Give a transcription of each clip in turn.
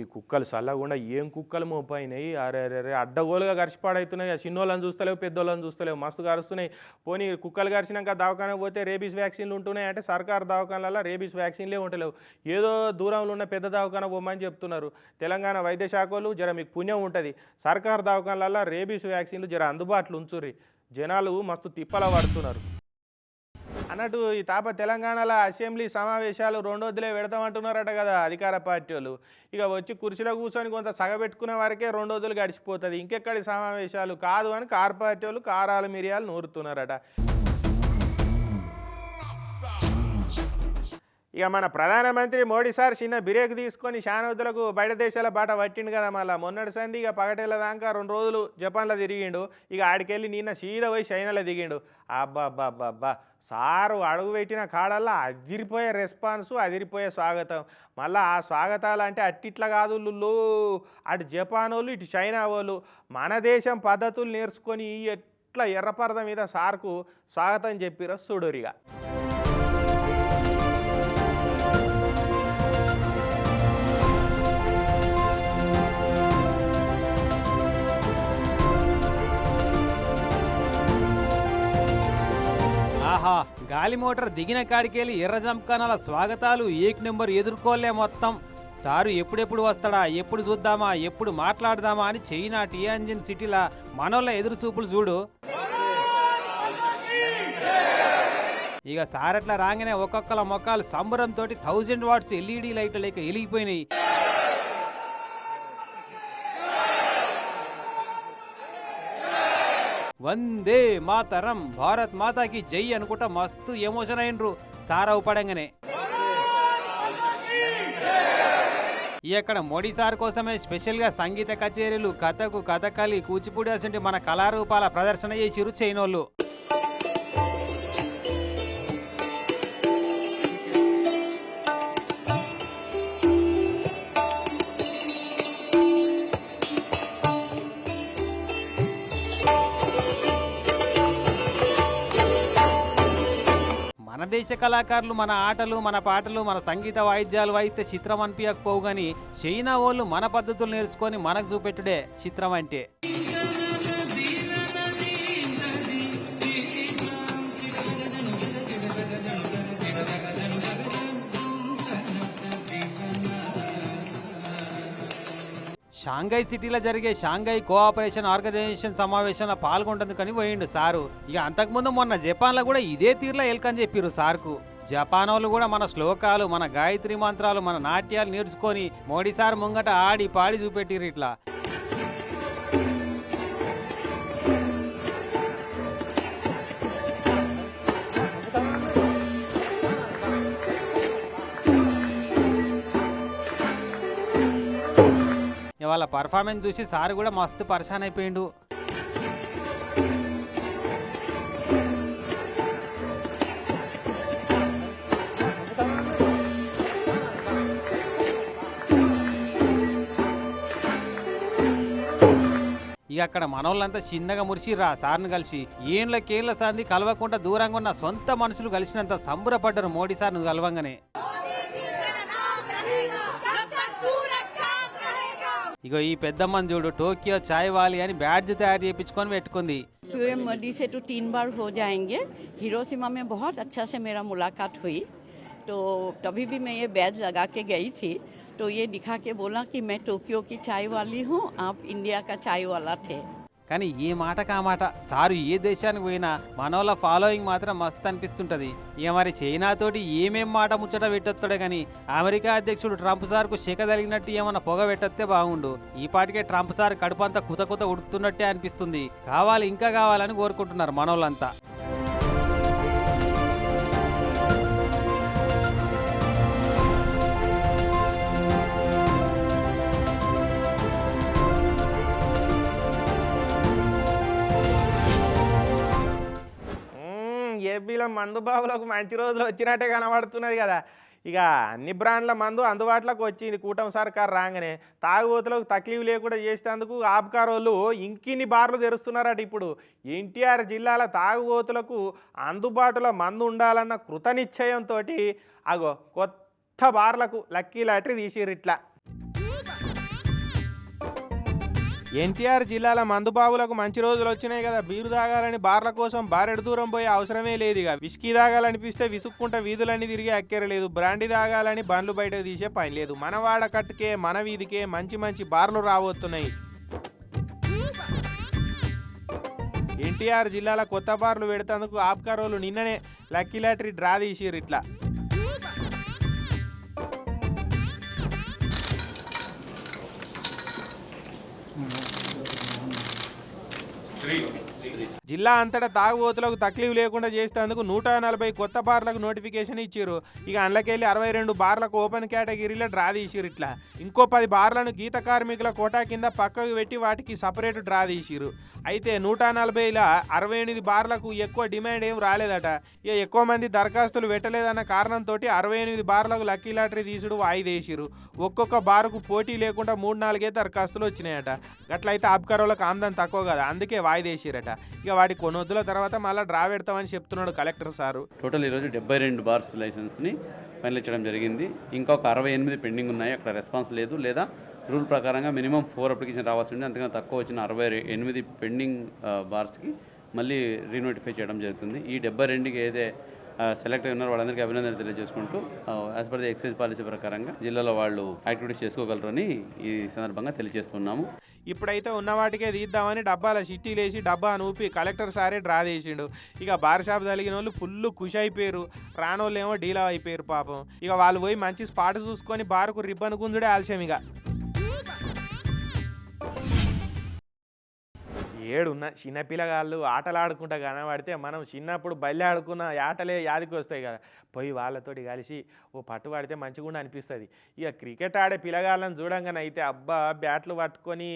ఈ కుక్కలు చల్లకుండా ఏం కుక్కలు మోపోయినాయి అరే అరే అరే అడ్డగోలుగా గరిచిపాడవుతున్నాయి చిన్నోళ్ళని చూస్తలేవు పెద్దోళ్ళని చూస్తలేవు. మస్తు గరుస్తున్నాయి పోనీ కుక్కలు గరిచినాక దవాఖాన పోతే రేబీస్ వ్యాక్సిన్లు ఉంటున్నాయి అంటే సర్కారు దవాఖానాలలో రేబీస్ వ్యాక్సిన్లే ఉండలేవు. ఏదో దూరంలో ఉన్న పెద్ద దవాఖాన పోమని చెప్తున్నారు. తెలంగాణ వైద్య శాఖలు జర మీకు పుణ్యం ఉంటుంది. సర్కారు దవాఖానాలలో రేబీస్ వ్యాక్సిన్లు జర అందుబాటులో ఉంచుర్రి. జనాలు మస్తు తిప్పల పడుతున్నారు అన్నట్టు ఈ తాప తెలంగాణలో అసెంబ్లీ సమావేశాలు రెండొద్దులే పెడతామంటున్నారట కదా అధికార పార్టీ వాళ్ళు ఇక వచ్చి కుర్చీలో కూర్చొని కొంత సగబెట్టుకునే వరకే రెండోదులు గడిచిపోతుంది. ఇంకెక్కడి సమావేశాలు? కాదు అని కార్ పార్టీ వాళ్ళు కారాలు మిరియాలు నూరుతున్నారట. ఇక మన ప్రధానమంత్రి మోడీ సార్ చిన్న బ్రేక్ తీసుకొని శానవతులకు బయట దేశాల బాట పట్టిండు కదా మళ్ళీ. మొన్నటి సంది ఇక పగటేళ్ళ దాకా రెండు రోజులు జపాన్లో తిరిగిండు. ఇక ఆడికెళ్ళి నిన్న సీదా పోయి చైనాలో దిగిండు. అబ్బా అబ్బా అబ్బా అబ్బా సారు అడుగు పెట్టిన కాడల్లా అదిరిపోయే రెస్పాన్సు అదిరిపోయే స్వాగతం. మళ్ళీ ఆ స్వాగతాలు అంటే అట్టిట్లా కాదు లుల్లు. అటు జపాన్ వాళ్ళు ఇటు చైనా వాళ్ళు మన దేశం పద్ధతులు నేర్చుకొని ఎట్లా ఎర్రపరద మీద సార్కు స్వాగతం చెప్పిరో చూడురిగా. ఆహా గాలి మోటార్ దిగిన కాడికెళ్ళి ఎర్ర జంకానాల స్వాగతాలు ఏక్ నెంబర్ ఎదుర్కోలే మొత్తం. సారు ఎప్పుడెప్పుడు వస్తాడా ఎప్పుడు చూద్దామా ఎప్పుడు మాట్లాడదామా అని చైనా టియాంజిన్ సిటీలా మనోళ్ళ ఎదురు చూపులు చూడు. ఇక సారట్ల రాగానే ఒక్కొక్కల మొక్కలు సంబరంతో థౌజండ్ వాట్స్ ఎల్ఈడి లైట్లు లేక వెలిగిపోయినాయి వందే మాతరం భారత్ మాతాకి జై అనుకుంటా మస్తు ఎమోషన్ అయినరు. సారా పడంగానే. ఇక్కడ మోడీ సార్ కోసమే స్పెషల్గా సంగీత కచేరీలు కథకు కథకలి కూచిపూడి అసంటి మన కళారూపాల ప్రదర్శన చేసిరు చైనోళ్ళు. హాస్య కళాకారులు మన ఆటలు మన పాటలు మన సంగీత వాయిద్యాలు వాయిస్తే చిత్రం అనిపించకపోవు గాని చైనా వాళ్ళు మన పద్ధతులు నేర్చుకొని మనకు చూపెట్టుడే చిత్రం అంటే. షాంఘై సిటీలో జరిగే షాంఘై కోఆపరేషన్ ఆర్గనైజేషన్ సమావేశంలో పాల్గొంటుంది కానీ పోయిండు సారు. ఇక అంతకుముందు మొన్న జపాన్లో కూడా ఇదే తీరులో ఎల్కని చెప్పిరు సార్కు. జపాన్ వాళ్ళు కూడా మన శ్లోకాలు మన గాయత్రి మంత్రాలు మన నాట్యాలు నేర్చుకొని మోడీ సార్ ముంగట ఆడి పాడి చూపెట్టిరు ఇట్లా. వాళ్ళ పర్ఫార్మెన్స్ చూసి సార్ కూడా మస్తు పరేషాన్ అయిపోయిండు. ఇక అక్కడ మనోళ్ళంతా చిన్నగా మురిసిర్రా సార్ని కలిసి. ఏండ్లకేళ్ళ సాంది కలవకుండా దూరంగా ఉన్న సొంత మనుషులు కలిసినంత సంబరపడ్డారు మోడీ సార్ను కలవంగానే. ఇగో ఈ పెద్దమ్మని చూడు టోక్యో చాయ్ వాలి అని బ్యాడ్జ్ తయారు చేయించుకొని పెట్టుకుంది पीएम मोदी से तो तीन बार हो जाएंगे हिरोशिमा में बहुत अच्छा से मेरा मुलाकात हुई तो तभी भी मैं ये बैज लगा के गई थी तो ये दिखा के बोला कि मैं टोक्यो की चाय वाली हूँ आप इंडिया का चाय वाला थे కానీ ఈ మాట కా మాట. సారు ఏ దేశానికి పోయినా మనోళ్ళ ఫాలోయింగ్ మాత్రం మస్తు అనిపిస్తుంటది. ఇక మరి చైనాతోటి ఏమేం మాట ముచ్చట పెట్టొస్తాడే కానీ అమెరికా అధ్యక్షుడు ట్రంప్ సార్కు శిఖ తగిలినట్టు ఏమన్నా పొగ పెట్టొస్తే బాగుండు. ఈ పాటికే ట్రంప్ సార్ కడుపంతా కుత కుత ఉడుకుతున్నట్టే అనిపిస్తుంది. కావాలి ఇంకా కావాలని కోరుకుంటున్నారు మనోళ్ళంతా. మ్మ్, మందు బాబులకు మంచి రోజులు వచ్చినట్టే కనబడుతున్నది కదా. ఇక అన్ని బ్రాండ్ల మందు అందుబాటులోకి వచ్చింది కూటమి సర్కారు రాగానే తాగుబోతులకు తక్లీఫ్ లేకుండా చేసేందుకు ఆబ్కార్ వాళ్ళు ఇంకిన్ని బార్లు తెరుస్తున్నారట ఇప్పుడు. ఎన్టీఆర్ జిల్లాల తాగుబోతులకు అందుబాటులో మందు ఉండాలన్న కృతనిశ్చయంతో అగో కొత్త బార్లకు లక్కీ లాటరీ తీసిరు ఇట్లా. ఎన్టీఆర్ జిల్లాల మందుబాబులకు మంచి రోజులు వచ్చినాయి కదా. బీరు తాగాలని బార్ల కోసం బారెడు దూరం పోయే అవసరమే లేదు ఇక. విస్కీ తాగాలనిపిస్తే విసుక్కుంట వీధులన్నీ తిరిగి అక్కెరలేదు. బ్రాండి తాగాలని బండ్లు బయటకు తీసే పని లేదు. మన వాడ కట్టుకే మన వీధికే మంచి మంచి బార్లు రాబోతున్నాయి. ఎన్టీఆర్ జిల్లాల కొత్త బార్లు పెడతందుకు ఆప్కారోలు నిన్ననే లక్కీ లాటరీ డ్రా తీసిరు ఇట్లా. జిల్లా అంతటా తాగుబోతులకు తక్లీఫ్ లేకుండా చేసేందుకు నూట నలభై కొత్త బార్లకు నోటిఫికేషన్ ఇచ్చారు ఇక అందులోకెళ్ళి అరవై రెండు బార్లకు ఓపెన్ కేటగిరీలో డ్రా తీసిరు ఇట్లా. ఇంకో పది బార్లను గీత కార్మికుల కోటా కింద పక్కకు పెట్టి వాటికి సపరేట్ డ్రా తీసిరు అయితే నూట నలభైల అరవై ఎనిమిది బార్లకు ఎక్కువ డిమాండ్ ఏం రాలేదట. ఇక ఎక్కువ మంది దరఖాస్తులు పెట్టలేదన్న కారణంతో అరవై ఎనిమిది బార్లకు లక్కీ లాటరీ తీసుడు వాయిదేసిరు ఒక్కొక్క బారుకు పోటీ లేకుండా మూడు నాలుగే దరఖాస్తులు వచ్చినాయట. గట్లయితే ఆబ్కారోలకు ఆందం తక్కువ కదా అందుకే వాయిదేసిరట ఇక వాటి కొనొద్దుల తర్వాత మళ్ళీ డ్రా పెడతామని చెప్తున్నాడు కలెక్టర్ సారు. టోటల్ ఈరోజు డెబ్బై రెండు బార్స్ లైసెన్స్ని ఫైనల్ జరిగింది. ఇంకొక అరవై ఎనిమిది పెండింగ్ ఉన్నాయి అక్కడ రెస్పాన్స్ లేదు. లేదా రూల్ ప్రకారంగా మినిమం ఫోర్ అప్లికేషన్ రావాల్సి ఉంది అంతకన్నా తక్కువ వచ్చిన అరవై ఎనిమిది పెండింగ్ బార్స్కి మళ్ళీ రీనోటిఫై చేయడం జరుగుతుంది. ఈ డెబ్బై రెండుకి ఏదైతే సెలెక్ట్ అయి వాళ్ళందరికీ అభినందనలు తెలియజేసుకుంటూ as per the excise policy ప్రకారంగా జిల్లాలో వాళ్ళు యాక్టివిటీస్ చేసుకోగలరని ఈ సందర్భంగా తెలియజేస్తున్నాము. ఇప్పుడైతే ఉన్న వాటికే తీద్దామని డబ్బాల చిట్టీలేసి డబ్బా నూపి కలెక్టర్ సారే డ్రా చేసిండు. ఇక బార్ షాప్ తగిలిన వాళ్ళు ఫుల్ ఖుషి అయిపోయారు. రానోళ్ళు ఏమో డీలా అయిపోయారు పాపం. ఇక వాళ్ళు పోయి మంచి స్పాట్ చూసుకొని బార్కు రిబ్బన్ గుంజుడే ఆలస్యం ఇక. ఏడున్న చిన్నపిల్లగాళ్ళు ఆటలు ఆడుకుంటా కనబడితే మనం చిన్నప్పుడు బల్లి ఆడుకున్న ఆటలే యాదికి వస్తాయి కదా. పోయి వాళ్ళతోటి కలిసి ఓ పట్టు పడితే మంచిగా అనిపిస్తుంది. ఇక క్రికెట్ ఆడే పిల్లగాళ్ళని చూడంగానే అయితే అబ్బా బ్యాట్లు పట్టుకొని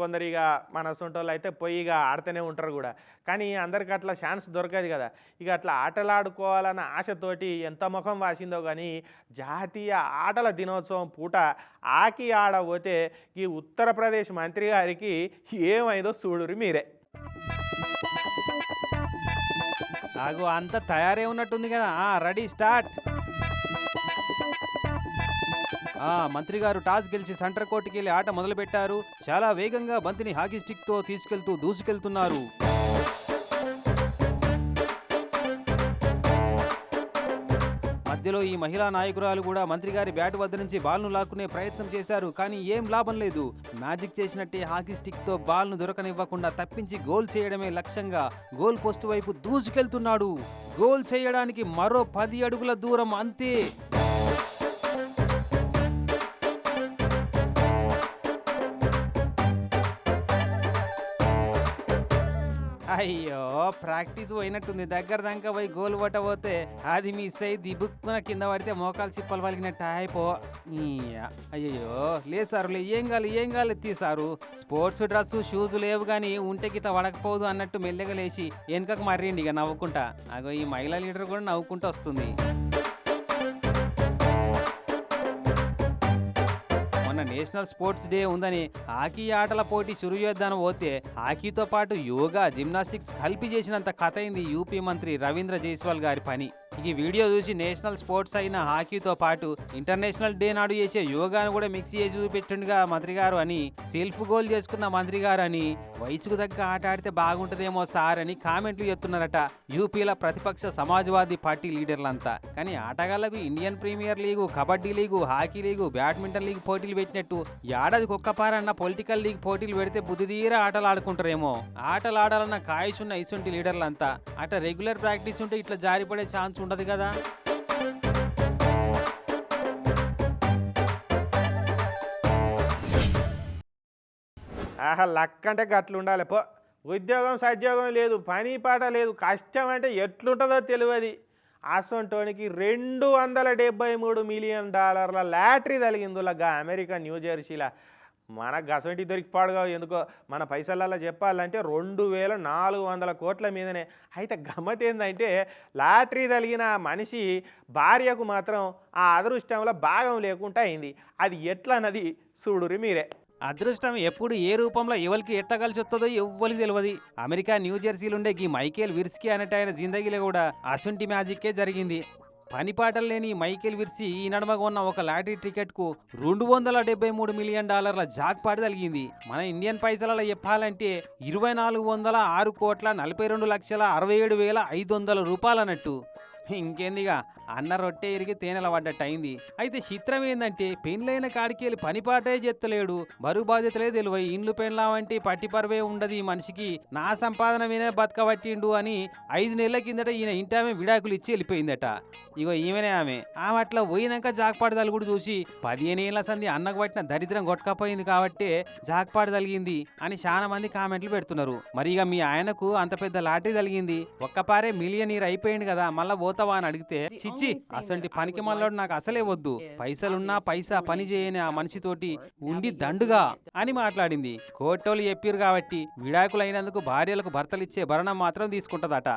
కొందరు ఇక మన సొంటోళ్ళు అయితే పోయి ఇక ఆడుతూనే ఉంటారు కూడా. కానీ అందరికి అట్లా ఛాన్స్ దొరకదు కదా. ఇక అట్లా ఆటలు ఆడుకోవాలన్న ఆశతోటి ఎంత ముఖం వాసిందో కానీ జాతీయ ఆటల దినోత్సవం పూట ఆకి ఆడబోతే ఈ ఉత్తరప్రదేశ్ మంత్రి గారికి ఏమైందో చూడురు మీరే. నాకు అంత తయారే ఉన్నట్టుంది కదా. Ready start. ఆ మంత్రి గారు టాస్ గెలిచి సెంటర్ కోర్టుకి వెళ్ళి ఆట మొదలుపెట్టారు. చాలా వేగంగా బంతిని హాకీ స్టిక్తో తీసుకెళ్తూ దూసుకెళ్తున్నారు. మధ్యలో ఈ మహిళా నాయకురాలు కూడా మంత్రి గారి బ్యాట్ వద్ద నుంచి బాల్ను లాక్కునే ప్రయత్నం చేశారు కానీ ఏం లాభం లేదు. మ్యాజిక్ చేసినట్టే హాకీ స్టిక్తో బాల్ను దొరకనివ్వకుండా తప్పించి గోల్ చేయడమే లక్ష్యంగా గోల్ పోస్ట్ వైపు దూసుకెళ్తున్నాడు. గోల్ చేయడానికి మరో పది అడుగుల దూరం అంతే. అయ్యో ప్రాక్టీస్ పోయినట్టుంది. దగ్గర దాకా పోయి గోల్ కొట్టబోతే అది మిస్ అయ్యి దిబుక్కున కింద పడితే మోకాలు చిప్పలు పలికినట్టు అయిపో. అయ్యో లే లేదు సారు లే ఏం కాదు ఏం కాదు తీసారు స్పోర్ట్స్ డ్రెస్ షూస్ లేవు కానీ ఉంటే గిట్ట వడకపోదు అన్నట్టు మెల్లగా లేచి వెనకకు మర్రిండి ఇక నవ్వుకుంటా. అగో ఈ మహిళా లీడర్ కూడా నవ్వుకుంటూ వస్తుంది. నేషనల్ స్పోర్ట్స్ డే ఉందని హాకీ ఆటల పోటీ చురు చేద్దాను పోతే హాకీతో పాటు యోగా జిమ్నాస్టిక్స్ కలిపి చేసినంత కథ అయింది యూపీ మంత్రి రవీంద్ర జైస్వాల్ గారి పని. ఈ వీడియో చూసి నేషనల్ స్పోర్ట్స్ అయిన హాకీతో పాటు ఇంటర్నేషనల్ డే నాడు చేసే యోగాను కూడా మిక్స్ చేసి చూపెట్టుండగా మంత్రి గారు అని సెల్ఫ్ గోల్ చేసుకున్న మంత్రి గారు అని వయసుకు తగ్గ ఆట ఆడితే బాగుంటుందేమో సార్ అని కామెంట్లు చెప్తున్నారట యూపీల ప్రతిపక్ష సమాజ్వాదీ పార్టీ లీడర్లంతా. కానీ ఆటగాళ్ళకు Indian premier league kabaddi league hockey league badminton league పోటీలు పెట్టినట్టు ఏడాది కుక్కపారన్న పొలిటికల్ లీగ్ పోటీలు పెడితే బుద్ధిదీర ఆటలు ఆడుకుంటారేమో ఆటలు ఆడాలన్న కాయసున్న ఇసుంటి లీడర్లంతా. అట రెగ్యులర్ ప్రాక్టీస్ ఉంటే ఇట్లా జారిపడే ఛాన్స్ ఉండదు కదా. ఆహా లక్క అంటే గట్లు ఉండాలి పో. ఉద్యోగం సద్యోగం లేదు పని పాట లేదు కష్టం అంటే ఎట్లుంటుందో తెలియదు. అసొంటోనికి రెండు వందల డెబ్బై మూడు మిలియన్ డాలర్ల లాటరీ తగిలిందిలాగా అమెరికా న్యూ జెర్సీలా. మన గసంటి దొరికిపాడుగా ఎందుకో? మన పైసలల్లో చెప్పాలంటే రెండు వేల నాలుగు వందల కోట్ల మీదనే. అయితే గమ్మత్ ఏంటంటే లాటరీ తగిలిన మనిషి భార్యకు మాత్రం ఆ అదృష్టంలో భాగం లేకుండా అయింది. అది ఎట్లన్నది? చూడురి మీరే. అదృష్టం ఎప్పుడు ఏ రూపంలో ఎవరికి ఎట్ట కలిసి వస్తుందో ఎవ్వరికి తెలియదు అమెరికా న్యూ ఉండే ఈ మైకేల్ విర్స్కి అనేట ఆయన జిందగీలో కూడా అసుంటి మ్యాజిక్కే జరిగింది. పనిపాటలు లేని మైకేల్ విర్సి ఈ నడమగా ఉన్న ఒక లాటరీ టికెట్కు రెండు వందల డెబ్బై మూడు మిలియన్ డాలర్ల జాక్పాట్ కలిగింది మన ఇండియన్ పైసలలో చెప్పాలంటే ఇరవై నాలుగు వందల ఆరు కోట్ల నలభై రెండు లక్షల అరవై ఏడు వేల ఐదు వందల రూపాయలు అన్నట్టు ఇంకేందిగా? అన్న రొట్టె ఇరిగి తేనెల పడ్డట్టు అయింది అయితే చిత్రం ఏందంటే పెళ్ళైన కాడికెళ్ళి పనిపాటే చెత్తలేడు. బరువు బాధ్యతలే తెలివై ఇండ్లు పెళ్ళామంటే పట్టి పరువే ఉండదు ఈ మనిషికి. నా సంపాదన వినే బతకబట్టిండు అని ఐదు నెలల కిందట ఈయన ఇంటామె విడాకులు ఇచ్చి వెళ్ళిపోయిందట. ఇగో ఈమెనే ఆమె. ఆమె అట్లా పోయినాక జాక్పాటు తలుగుడు చూసి పదిహేను ఏళ్ళ సంది అన్నకు పట్టిన దరిద్రం కొట్టకపోయింది కాబట్టి జాక్పాటు తలిగింది అని చాలా మంది కామెంట్లు పెడుతున్నారు. మరి ఇక మీ ఆయనకు అంత పెద్ద లాటరీ తలిగింది. ఒక్కపారే మిలియనీర్ అయిపోయింది కదా మళ్ళా పోతావా అని అడిగితే చిచ్చి అసంటి పనికి మళ్ళోడు నాకు అసలే వద్దు. పైసలున్నా పైసా పని చేయని ఆ మనిషితోటి ఉండి దండుగా అని మాట్లాడింది. కోర్టోలు చెప్పారు కాబట్టి విడాకులైనందుకు భార్యలకు భర్తలు ఇచ్చే భరణం మాత్రం తీసుకుంటదట.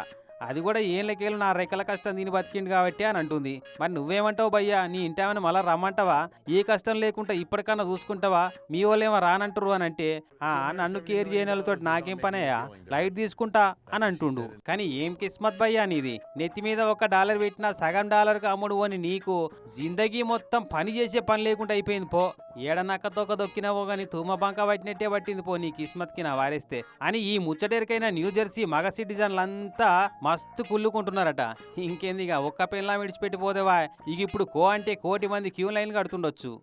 అది కూడా ఏళ్ళకేళ్ళు నా రెక్కల కష్టం దీని బతికిండు కాబట్టి అని అంటుంది. మరి నువ్వేమంటావు భయ్యా? నీ ఇంటామని మళ్ళా రమ్మంటావా? ఏ కష్టం లేకుండా ఇప్పటికన్నా చూసుకుంటావా? మీ వాళ్ళేమో రానంటారు అని అంటే ఆ నన్ను కేర్ చేయని వాళ్ళతో నాకేం పనయ్యా? లైట్ తీసుకుంటా అని అంటుండు. కానీ ఏం కిస్మత్ భయ్యా నీది? నెత్తి మీద ఒక డాలర్ పెట్టినా సగం డాలర్కి అమ్ముడు అని నీకు జిందగీ మొత్తం పని చేసే పని లేకుండా అయిపోయింది పో. ఏడనక్క తోక దొక్కినావో గాని తూమ బంక పట్టినట్టే పట్టింది పో నీ కిస్మత్కి నా వారేస్తే. అని ఈ ముచ్చటేరికైన న్యూ జెర్సీ మగ సిటిజన్లంతా మస్తు కుళ్ళుకుంటున్నారట. ఇంకేందిగా ఒక్క పిల్ల విడిచిపెట్టిపోదేవా ఇక ఇప్పుడు కో అంటే కోటి మంది క్యూ లైన్ కడుతుండొచ్చు.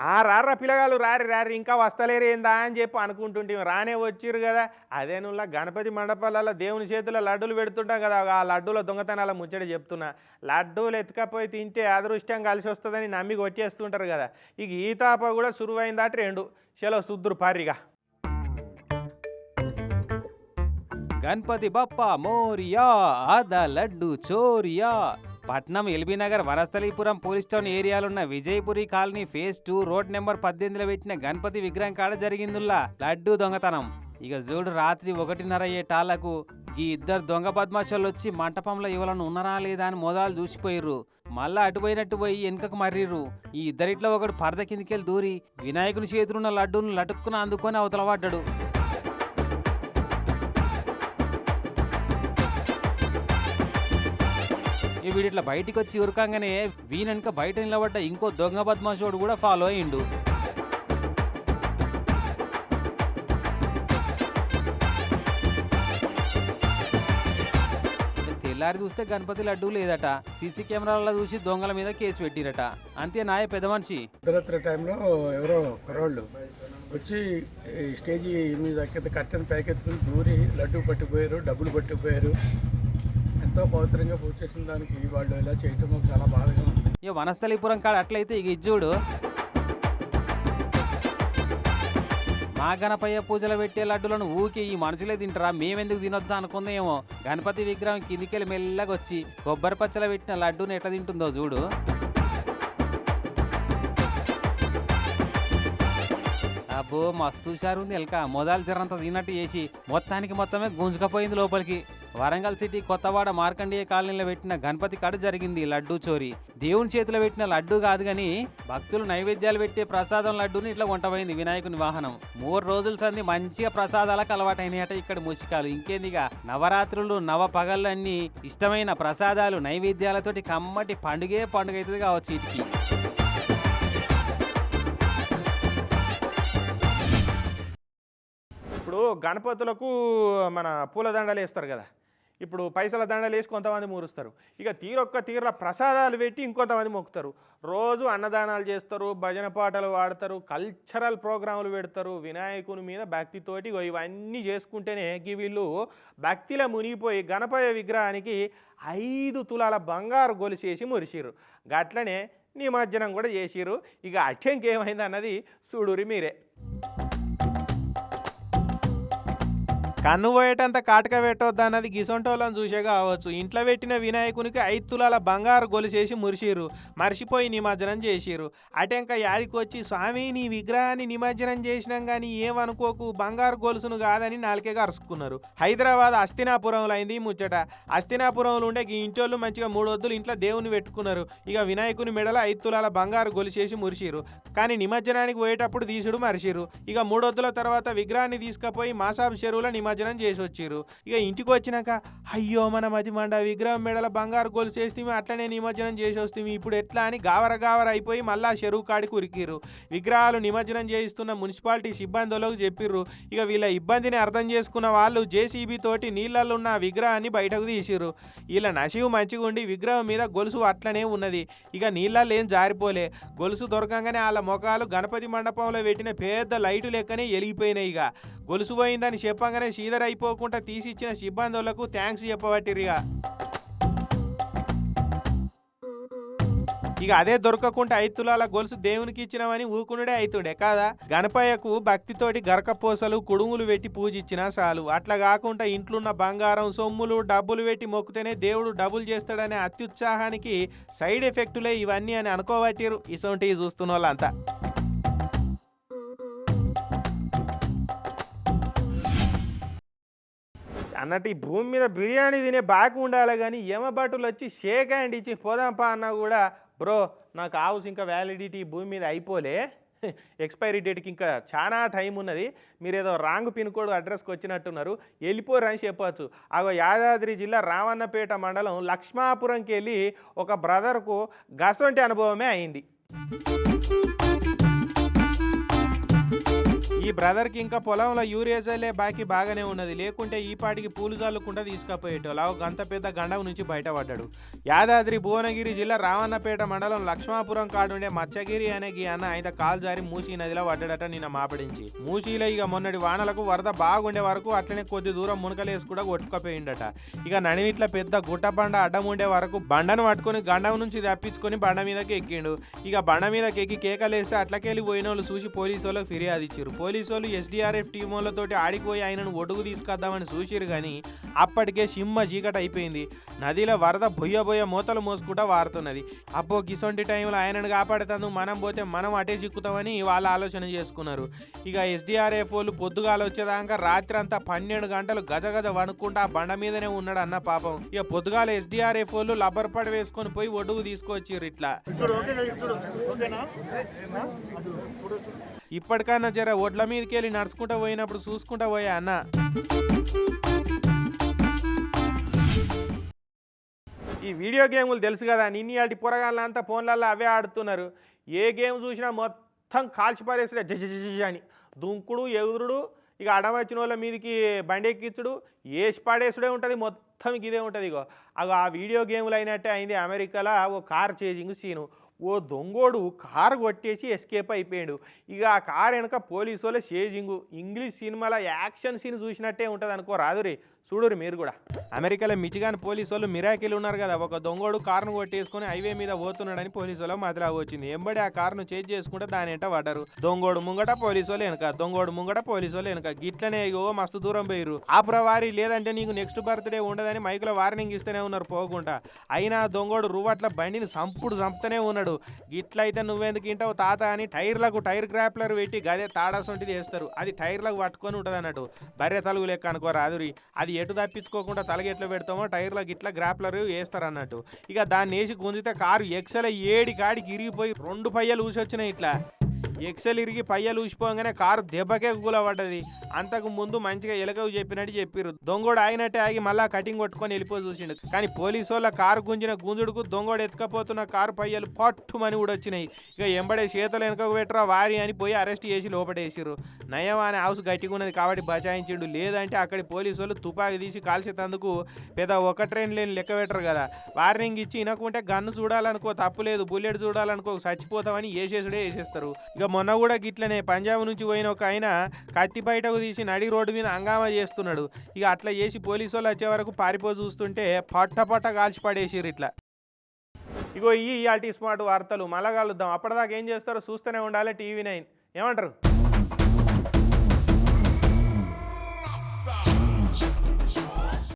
ఆ రారా పిల్లగాళ్ళు రారి రారి ఇంకా వస్తలేరు ఏందా అని చెప్పి అనుకుంటుంటే రానే వచ్చిర్రు కదా. అదే గణపతి మండపాలలో దేవుని చేతిలో లడ్డూలు పెడుతుంటాం కదా. ఆ లడ్డూల దొంగతనాల ముచ్చట చెప్తున్నా. లడ్డూలు ఎత్తుకపోయి తింటే అదృష్టం కలిసి వస్తుందని నమ్మి కొట్టేస్తుంటారు కదా. ఇక ఈ తాప కూడా సురువైందాట రెండు. సెలవు సుద్దురు పారిగా. గణపతి బప్ప మోరియా ఆద లడ్డు చోరియా పట్నం LB Nagar Vanasthalipuram police town ఏరియాలున్న Vijayapuri colony phase two road number పద్దెనిమిదిలో పెట్టిన గణపతి విగ్రహం కాడ జరిగిందిలా లడ్డు దొంగతనం. ఇక జోడు రాత్రి ఒకటిన్నర అయ్యేటాళ్ళకు ఈ ఇద్దరు దొంగ బద్మాషాలు వచ్చి మంటపంలో ఇవ్వాలని ఉన్నారా లేదా అని మొదలు చూసిపోయిర్రు మళ్ళా అటుపోయినట్టు పోయి వెనుకకు మర్రిర్రు. ఈ ఇద్దరిట్లో ఒకడు పరద కిందికెళ్ళి దూరి వినాయకుని చేతులున్న లడ్డూను లటుక్కున అందుకొని అవతల పడ్డాడు. వీడిట్లా బయటికి వచ్చి ఉరకంగానే వీనెనక బయట నిలబడ్డ ఇంకో దొంగ బద్మాషోడు కూడా ఫాలో అయ్యిండు. తెల్లారి చూస్తే గణపతి లడ్డు లేదట సీసీ కెమెరాలలో చూసి దొంగల మీద కేసు పెట్టిరట. అంతే నాయ పెద్ద మనిషి. టైంలో ఎవరో కుర్రోళ్ళు వచ్చి ఈ స్టేజీ మీద కింద కట్టెను దూరి లడ్డు పట్టుకుపోయారు డబ్బులు పట్టుకుపోయారు. ఎంతో పవిత్రంగా పూజ చేసిన దానికి వాళ్ళు ఇలా చేయటం మాకు చాలా బాధగా ఉంది. ఈ వనస్థలిపురం కాడ అట్లయితే ఇక ఇజ్జుడు మా గణపయ్య పూజలు పెట్టే లడ్డులను ఊకి ఈ మనుషులే తింటారా? మేమెందుకు తినొద్దా అనుకుందేమో. గణపతి విగ్రహం కిందికెళ్ళి మెల్లగా వచ్చి కొబ్బరి పచ్చల పెట్టిన లడ్డూని ఎట్లా తింటుందో చూడు. అబ్బో మస్తు హుషారు ఉంది ఎల్క. మొదలు జరంత తిన్నట్టు చేసి మొత్తానికి మొత్తమే గుంజుకపోయింది లోపలికి. వరంగల్ సిటీ కొత్తవాడ మార్కండేయ కాలనీలో పెట్టిన గణపతి కాడ జరిగింది లడ్డూ చోరీ. దేవుని చేతిలో పెట్టిన లడ్డూ కాదు గాని భక్తులు నైవేద్యాలు పెట్టే ప్రసాదం లడ్డూని ఇట్లా వంటపోయింది వినాయకుని వాహనం. మూడు రోజుల సంది మంచిగా ప్రసాదాలకు అలవాటైనట ఇక్కడ ముషికాలు ఇంకేందిగా నవరాత్రులు నవ పగళ్ళు ఇష్టమైన ప్రసాదాలు నైవేద్యాలతోటి కమ్మటి పండుగే పండుగ అవుతుంది కావచ్చు వీటికి ఇప్పుడు గణపతులకు మన పూల దండలు వేస్తారు కదా. ఇప్పుడు పైసల దండలు వేసి కొంతమంది మూరుస్తారు. ఇక తీరొక్క తీరుల ప్రసాదాలు పెట్టి ఇంకొంతమంది మొక్కుతారు. రోజు అన్నదానాలు చేస్తారు భజన పాటలు పాడతారు కల్చరల్ ప్రోగ్రాములు పెడతారు. వినాయకుని మీద భక్తితోటి ఇవన్నీ చేసుకుంటేనే వీళ్ళు భక్తిలో మునిగిపోయి గణపయ్య విగ్రహానికి ఐదు తులాల బంగారు గొలిసేసి మురిసిరు గట్లనే నిమజ్జనం కూడా చేసిరు ఇక అట్టెంకేమైంది అన్నది చూడురి మీరే. కన్ను పోయేటంత కాటక పెట్టొద్దు అన్నది గిసొంటోళ్ళని చూసే కావచ్చు. ఇంట్లో పెట్టిన వినాయకునికి ఐదు తులాల బంగారు గొలుసేసి మురిసిరు మర్చిపోయి నిమజ్జనం చేసిరు అటెంక యాదికొచ్చి స్వామి నీ విగ్రహాన్ని నిమజ్జనం చేసినాం కానీ ఏమనుకోకు. బంగారు గొలుసును కాదని నాలుకేగా అరుసుకున్నారు. హైదరాబాద్ అస్తినాపురంలో అయింది ఈ ముచ్చట. అస్తినాపురంలో ఉండే ఈ ఇంటోళ్ళు మంచిగా మూడు వద్దులు ఇంట్లో దేవుని పెట్టుకున్నారు. ఇక వినాయకుని మెడల ఐదు తులాల బంగారు గొలుసేసి మురిసిరు కానీ నిమజ్జనానికి పోయేటప్పుడు తీసుడు మరిసిరు ఇక మూడొద్దుల తర్వాత విగ్రహాన్ని తీసుకుపోయి మాసాబ్ చెరువుల నిమజ్జనం నిమజ్జనం చేసి వచ్చిర్రు. ఇక ఇంటికి వచ్చినాక అయ్యో మన మది మండ విగ్రహం మెడల బంగారు గోలు చేస్తే అట్లనే నిమజ్జనం చేసి వస్తే ఇప్పుడు ఎట్లా? అని గావర గావర అయిపోయి మళ్ళా చెరువు కాడికి ఉరికిర్రు. విగ్రహాలు నిమజ్జనం చేయిస్తున్న మున్సిపాలిటీ సిబ్బందులకు చెప్పిర్రు. ఇక వీళ్ళ ఇబ్బందిని అర్థం చేసుకున్న వాళ్ళు జేసీబీ తోటి నీళ్ళల్లో ఉన్న విగ్రహాన్ని బయటకు తీసిర్రు. వీళ్ళ నసివు మంచిగా ఉండి విగ్రహం మీద గొలుసు అట్లనే ఉన్నది. ఇక నీళ్ళల్లో ఏం జారిపోలే. గొలుసు దొరకంగానే వాళ్ళ ముఖాలు గణపతి మండపంలో పెట్టిన పెద్ద లైటు లెక్కనే వెలిగిపోయినాయి ఇక. గొలుసు పోయిందని చెప్పగానే సీదర్ అయిపోకుండా తీసిచ్చిన సిబ్బందులకు థ్యాంక్స్ చెప్పబట్టిరిగా ఇక అదే దొరకకుండా ఐదు తులాల గొలుసు దేవునికి ఇచ్చినామని ఊకునుడే అవుతుండే కాదా? గణపయ్యకు భక్తితోటి గరకపోసలు కుడుములు పెట్టి పూజిచ్చినా చాలు. అట్లా కాకుండా ఇంట్లున్న బంగారం సొమ్ములు డబ్బులు పెట్టి మొక్కుతేనే దేవుడు డబ్బులు చేస్తాడనే అత్యుత్సాహానికి సైడ్ ఎఫెక్టులే ఇవన్నీ అని అనుకోబట్టిరు ఇసొంటివి చూస్తున్న వాళ్ళంతా అన్నట్టు ఈ భూమి మీద బిర్యానీ తినే బాకి ఉండాలి కానీ యమభటులు వచ్చి షేక్ హ్యాండ్ ఇచ్చి పోదాంపా అన్నా కూడా బ్రో నాకు హౌస్ ఇంకా వ్యాలిడిటీ భూమి మీద అయిపోలే. ఎక్స్పైరీ డేట్కి ఇంకా చాలా టైం ఉన్నది. మీరు ఏదో రాంగ్ పిన్ కోడ్ అడ్రస్కి వచ్చినట్టున్నారు. వెళ్ళిపోరని చెప్పవచ్చు అగో యాదాద్రి జిల్లా రావన్నపేట మండలం లక్ష్మాపురంకి వెళ్ళి ఒక బ్రదర్కు గసొంటి అనుభవమే అయింది. ఈ బ్రదర్కి ఇంకా పొలంలో యూరియాజలే బాకీ బాగానే ఉన్నది. లేకుంటే ఈ పాటికి పూలు జల్లుకుంటా తీసుకపోయేటోళ్ళు. ఆ గంత పెద్ద గండం నుంచి బయటపడ్డాడు. యాదాద్రి భువనగిరి జిల్లా రావన్నపేట మండలం లక్ష్మాపురం కాడుండే మత్స్యగిరి అనే గీ అన్న ఆయన కాలు జారి మూసీ నదిలో పడ్డాడట నిన్న మాపడించి. మూసీలో ఇక మొన్నటి వానలకు వరద బాగుండే వరకు అట్లనే కొద్ది దూరం మునకలేసి కూడా కొట్టుకపోయిండట. ఇక నడిమిట్ల పెద్ద గుట్టబండ అడ్డం ఉండే వరకు బండను పట్టుకొని గండం నుంచి తప్పించుకొని బండ మీదకి ఎక్కిండు. ఇక బండ మీదకి ఎక్కి కేకలేస్తే అట్లకెళ్ళి పోయిన వాళ్ళు చూసి పోలీసు వాళ్ళకి ఫిర్యాదు ఇచ్చారు పోలీసు వాళ్ళు ఎస్డీఆర్ఎఫ్ టీం ఆడిపోయి ఆయనను ఒడుగు తీసుకొద్దామని చూసిరు కానీ అప్పటికే సిమ్మ చీకటి అయిపోయింది. నదిలో వరద బొయ్య బొయ్య మూతలు మోసుకుంటా వారుతున్నది. అబ్బో గిసొంటి టైంలో ఆయనను కాపాడుతాను మనం పోతే మనం అటే చిక్కుతామని వాళ్ళు ఆలోచన చేసుకున్నారు. ఇక ఎస్డీఆర్ఎఫ్ వాళ్ళు పొద్దుగాలు వచ్చేదాకా రాత్రి అంతా పన్నెండు గంటలు గజ గజ వణుకుంటా ఆ బండ మీదనే ఉన్నాడు అన్న పాపం. ఇక పొద్దుగాల ఎస్డీఆర్ఎఫ్ వాళ్ళు లబ్బర్ పడి వేసుకొని పోయి ఒడుగు తీసుకొచ్చిర్రు ఇట్లా. ఇప్పటికైనా జర ఒడ్ల మీదకి వెళ్ళి నడుచుకుంటా పోయినప్పుడు చూసుకుంటా పోయా అన్న. ఈ వీడియో గేములు తెలుసు కదా నిన్ని అటు పొరగాళ్ళంతా ఫోన్లలో అవే ఆడుతున్నారు. ఏ గేమ్ చూసినా మొత్తం కాల్చి పారేసిరా జజ జజ అని. దుంకుడు ఎగురుడు ఇక అడవచ్చిన వాళ్ళ మీదకి బండి ఎక్కించుడు ఏసి పాడేసుడే ఉంటుంది మొత్తం ఇదే ఉంటుంది ఇగో. అగో ఆ వీడియో గేములు అయినట్టే అయింది అమెరికాలో ఓ కార్ చేజింగ్ సీను. ఓ దొంగోడు కారు కొట్టేసి ఎస్కేప్ అయిపోయాడు. ఇక ఆ కారు వెనక పోలీసు వాళ్ళ చేజింగు ఇంగ్లీష్ సినిమాలో యాక్షన్ సీన్ చూసినట్టే ఉంటుంది అనుకో రాదురి. చూడరు మీరు కూడా. అమెరికాలో మిచిగాన్ పోలీసు వాళ్ళు మిరాకిల్ ఉన్నారు కదా ఒక దొంగోడు కారును కొట్టేసుకొని హైవే మీద పోతున్నాడని పోలీసు వాళ్ళు మాదిరా వచ్చింది. ఎంబడి ఆ కారును చేజ్ చేసుకుంటే దాని వెంట పడ్డారు. దొంగోడు ముంగట పోలీసు వాళ్ళు వెనక దొంగోడు ముంగట పోలీసు వాళ్ళు వెనక. గిట్లనే ఓ మస్తు దూరం పోయిరు ఆ ప్రవారి లేదంటే నీకు నెక్స్ట్ బర్త్డే ఉండదని మైకులో వార్నింగ్ ఇస్తూనే ఉన్నారు పోకుండా. అయినా దొంగోడు రువట్ల బండిని సంపుడు చంపుతూనే ఉన్నాడు. గిట్లయితే నువ్వెందుకు ఇంటావు తాత అని టైర్లకు టైర్ గ్రాప్లర్ పెట్టి గదే తాడాసొంటిది వేస్తారు. అది టైర్లకు పట్టుకొని ఉంటుంది అన్నట్టు బర్రె తలుగు లెక్క అనుకో రాదురి అది ఎటు తప్పించుకోకుండా తలగెట్లు పెడతామో టైర్లకు ఇట్లా గ్రాప్లర్ వేస్తారు అన్నట్టు ఇక దాన్ని వేసి గుంజితే కారు ఎక్సెల్ ఏడి కాడికి ఇరిగిపోయి రెండు పయ్యలు ఊసొచ్చినాయి ఇట్లా. ఎక్సెల్ ఇరిగి పయ్యలు ఊసిపోగానే కారు దెబ్బకే కూలబడ్డది. అంతకు ముందు మంచిగా ఎలకవు చెప్పినట్టు చెప్పిర్రు. దొంగోడు ఆగినట్టే ఆగి మళ్ళా కటింగ్ కొట్టుకొని వెళ్ళిపో చూసిండు. కానీ పోలీసు వాళ్ళ కారు గుంజిన గుంజుడుకు దొంగోడు ఎత్తుకపోతున్న కారు పయ్యలు పట్టుమని కూడా వచ్చినాయి. ఇక ఎంబడే చేతులు వెనుకకు పెట్టరా వారి అని పోయి అరెస్ట్ చేసి లోపటేసిర్రు. నయం అనే హౌస్ గట్టిగా ఉన్నది కాబట్టి బచాయించిండు. లేదంటే అక్కడి పోలీసు వాళ్ళు తుపాకి తీసి కాల్చేటందుకు పెద్ద ఒక ట్రైన్ లేని లెక్క పెట్టరు కదా. వార్నింగ్ ఇచ్చి వినకుంటే గన్ను చూడాలనుకో తప్పులేదు బుల్లెట్ చూడాలనుకో చచ్చిపోతామని వేసేసుడే వేసేస్తారు ఇక మొన్న కూడా గిట్లనే పంజాబ్ నుంచి పోయిన ఒక ఆయన కత్తి బయటకు తీసి నడి రోడ్డు మీద హంగామా చేస్తున్నాడు. ఇక అట్లా చేసి పోలీసు వాళ్ళు వచ్చే వరకు పారిపో చూస్తుంటే పట్ట పట్ట కాల్చి పడేసిర్రు ఇట్లా. ఇగో ఈ స్మార్ట్ వార్తలు మళ్ళా కలుద్దాం. అప్పటిదాకా ఏం చేస్తారో చూస్తూనే ఉండాలి టీవీ నైన్. ఏమంటారు?